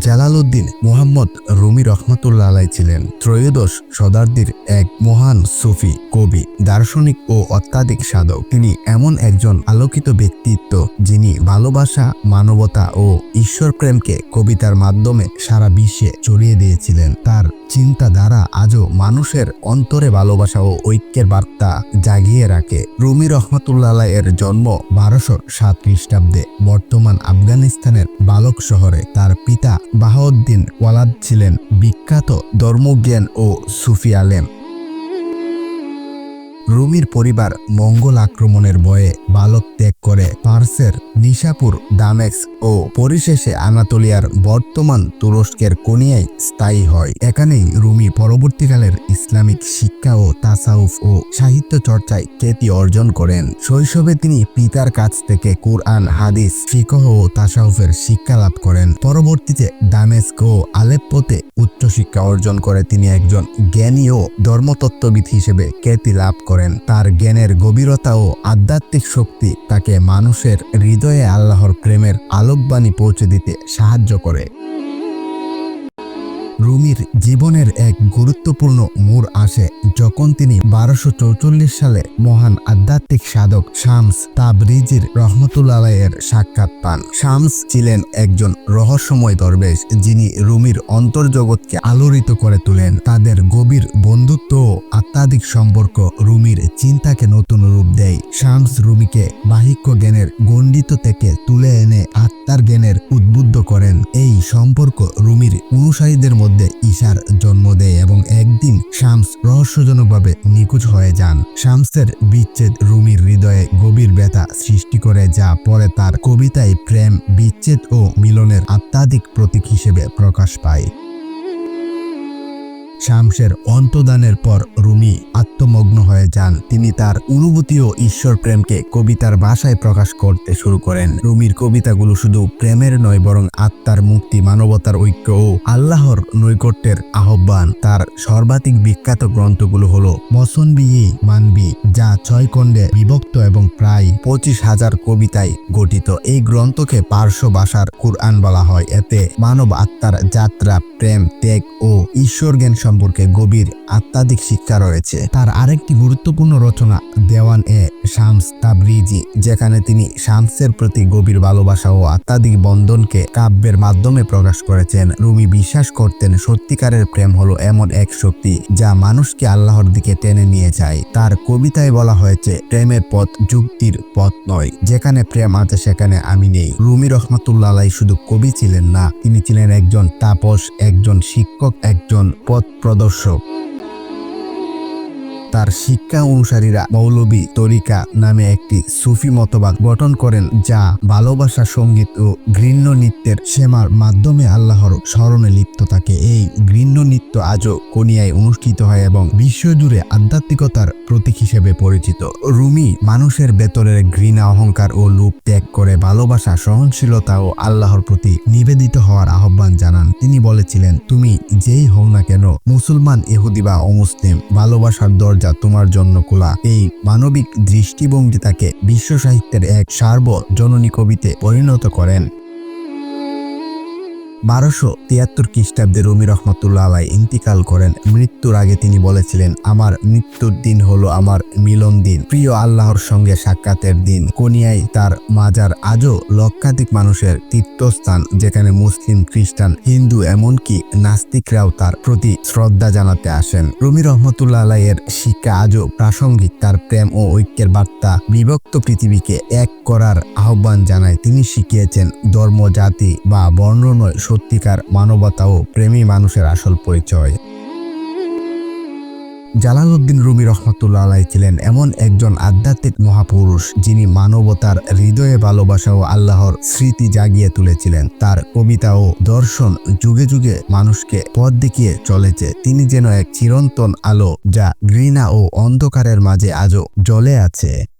Jalaluddin Mohammad Rumi রহমতুল্লাহ আলাই ছিলেন। ত্রয়োদশ শতাব্দীর এক মহান সুফি, কবি, দার্শনিক ও অত্যাধিক সাধক। তিনি এমন একজন আলোকিত ব্যক্তিত্ব যিনি ভালোবাসা, মানবতা ও ঈশ্বর প্রেমকে কবিতার মাধ্যমে সারা বিশ্বে ছড়িয়ে দিয়েছিলেন। তার চিন্তাধারা আজও মানুষের অন্তরে ভালোবাসা ও ঐক্যের বার্তা জাগিয়ে রাখে। রুমি রহমতুল্লাহ এর জন্ম বারোশো সাত খ্রিস্টাব্দে বর্তমান আফগানিস্তানের বালক শহরে। তার পিতা বাহাউদ্দিন ওয়ালাদ ছিলেন বিখ্যাত ধর্মজ্ঞান ও সুফি আলেম। রুমির পরিবার মঙ্গল আক্রমণের ভয়ে বালক ত্যাগ করে পার্সের নিশাপুর দামেক্স ও পরিশেষে আনাতোলিয়ার বর্তমান তুরস্কের কোনিয়ায় স্থায়ী হয়। এখানেই রুমি পরবর্তীকালের ইসলামিক শিক্ষা ও তাসাউফ ও সাহিত্য চর্চায় খ্যাতি অর্জন করেন। শৈশবে তিনি পিতার কাছ থেকে কুরআন, হাদিস, ফিকহ ও তাসাউফের শিক্ষা লাভ করেন। পরবর্তীতে দামেস্ক ও আলেপ্পোতে উচ্চশিক্ষা অর্জন করে তিনি একজন জ্ঞানী ও ধর্মতত্ত্ববিদ হিসেবে খ্যাতি লাভ করেন। তার জ্ঞানের গভীরতা ও আধ্যাত্মিক শক্তি তাকে মানুষের হৃদয়ে আল্লাহর প্রেমের আলোকবাণী পৌঁছে দিতে সাহায্য করে। রুমির জীবনের এক গুরুত্বপূর্ণ মোড় আসে যখন তিনি বারোশো চৌচল্লিশ সালে মহান আধ্যাত্মিক সাধক শামস তাবরিজির রহমতুল্লাহ এর সাক্ষাৎ পান। শামস ছিলেন একজন রহস্যময় দরবেশ যিনি রুমির অন্তর্জগৎকে আলোড়িত করে তোলেন। তাদের গভীর বন্ধুত্ব ও আত্মাধিক সম্পর্ক রুমির চিন্তাকে নতুন রূপ দেয়। শামস রুমিকে বাহিক্য জ্ঞানের গণ্ডিত থেকে তুলে এনে আত্মার জ্ঞানের উদ্বুদ্ধ করেন। এই সম্পর্ক রুমির অনুসারীদের মধ্যে ঈশার জন্ম দেয় এবং একদিন শামস রহস্যজনকভাবে নিখোঁজ হয়ে যান। শামসের বিচ্ছেদ রুমির হৃদয়ে গভীর ব্যথা সৃষ্টি করে যা পরে তার কবিতায় প্রেম, বিচ্ছেদ ও মিলনের আত্মাধিক প্রতীক হিসেবে প্রকাশ পায়। শামসের অন্তদানের পর রুমি আত্মমগ্ন হয়ে যান। তিনি তার অনুভূতি ও ঈশ্বর প্রেমকে কবিতার ভাষায় প্রকাশ করতে শুরু করেন। রুমির কবিতাগুলো শুধু প্রেমের নয়, বরং আত্মার মুক্তি, মানবতার ঐক্য ও আল্লাহর নৈকট্যের আহ্বান। তার সর্বাধিক বিখ্যাত গ্রন্থগুলো হল মসনবিহি মানবি, যা ছয় খণ্ডে বিভক্ত এবং প্রায় পঁচিশ হাজার কবিতায় গঠিত। এই গ্রন্থকে পার্শ্ব ভাষার কুরআন বলা হয়। এতে মানব আত্মার যাত্রা, প্রেম, ত্যাগ ও ঈশ্বর জ্ঞান সম্পর্কে গভীর আত্মাধিক শিক্ষা রয়েছে। তার আরেকটি গুরুত্বপূর্ণ রচনা দেওয়ান এ শামস তাবরিজি, যেখানে তিনি শামসের প্রতি গভীর ভালোবাসা ও আত্মাধিক বন্ধনকে কাব্যের মাধ্যমে প্রকাশ করেছেন। রুমি বিশ্বাস করতেন, সত্যিকারের প্রেম হলো এমন এক শক্তি যা মানুষকে আল্লাহর দিকে টেনে নিয়ে যায়। তার কবিতায় বলা হয়েছে, প্রেমের পথ যুক্তির পথ নয়, যেখানে প্রেম আছে সেখানে আমি নেই। রুমি রহমতুল্লাহ শুধু কবি ছিলেন না, তিনি ছিলেন একজন তাপস, একজন শিক্ষক, একজন পথ প্রদর্শক। তার শিক্ষা অনুসারীরা মৌলবী তরিকা নামে একটি সুফি মতবাদ গঠন করেন, যা ভালোবাসা, সংগীত ও গৃহ্য নৃত্যের সেমার মাধ্যমে আল্লাহর স্মরণে লিপ্ত থাকে। এই গৃহ্য নৃত্য আজও কোনিয়ায় অনুষ্ঠিত হয় এবং বিশ্বজুড়ে আধ্যাত্মিকতার প্রতীক হিসেবে পরিচিত। রুমি মানুষের ভেতরের ঘৃণা, অহংকার ও লোভ ত্যাগ করে ভালোবাসা, সহনশীলতা ও আল্লাহর প্রতি নিবেদিত হওয়ার আহ্বান জানান। তিনি বলেছিলেন, তুমি যেই হও না কেন, মুসলমান, ইহুদি বা অমুসলিম, ভালোবাসার দরজা তোমার জন্য খোলা। এই মানবিক দৃষ্টিভঙ্গি তাকে বিশ্ব সাহিত্যের এক সার্ব জননী কবিতে পরিণত করেন। বারোশো তিয়াত্তর খ্রিস্টাব্দে রুমি রহমতুল্লাহ আলাই ইন্তিকাল করেন। মৃত্যুর আগে তিনি বলেছিলেন, আমার মৃত্যুর দিন হলো আমার মিলন দিন। প্রিয় আল্লাহর সঙ্গে সাক্ষাতের দিন। কোনিয়ায় তার মাজার আজও লক্ষাধিক মানুষের তীর্থস্থান, যেখানে মুসলিম, খ্রিস্টান, হিন্দু এমনকি নাস্তিকরাও তার প্রতি শ্রদ্ধা জানাতে আসেন। রুমি রহমতুল্লাহ আলাই এর শিক্ষা আজও প্রাসঙ্গিক। তার প্রেম ও ঐক্যের বার্তা বিভক্ত পৃথিবীকে এক করার আহ্বান জানায়। তিনি শিখিয়েছেন, ধর্ম, জাতি বা বর্ণ নয় সত্যিকার মানবতা ও প্রেমী মানুষের আসল পরিচয়। জালালউদ্দিন রুমি রহমতুল্লাহ আলাই ছিলেন এমন একজন আধ্যাত্মিক মহাপুরুষ যিনি মানবতার হৃদয়ে ভালোবাসা ও আল্লাহর স্মৃতি জাগিয়ে তুলেছিলেন। তার কবিতা ও দর্শন যুগে যুগে মানুষকে পথ দেখিয়ে চলেছে। তিনি যেন এক চিরন্তন আলো যা ঘৃণা ও অন্ধকারের মাঝে আজও জ্বলে আছে।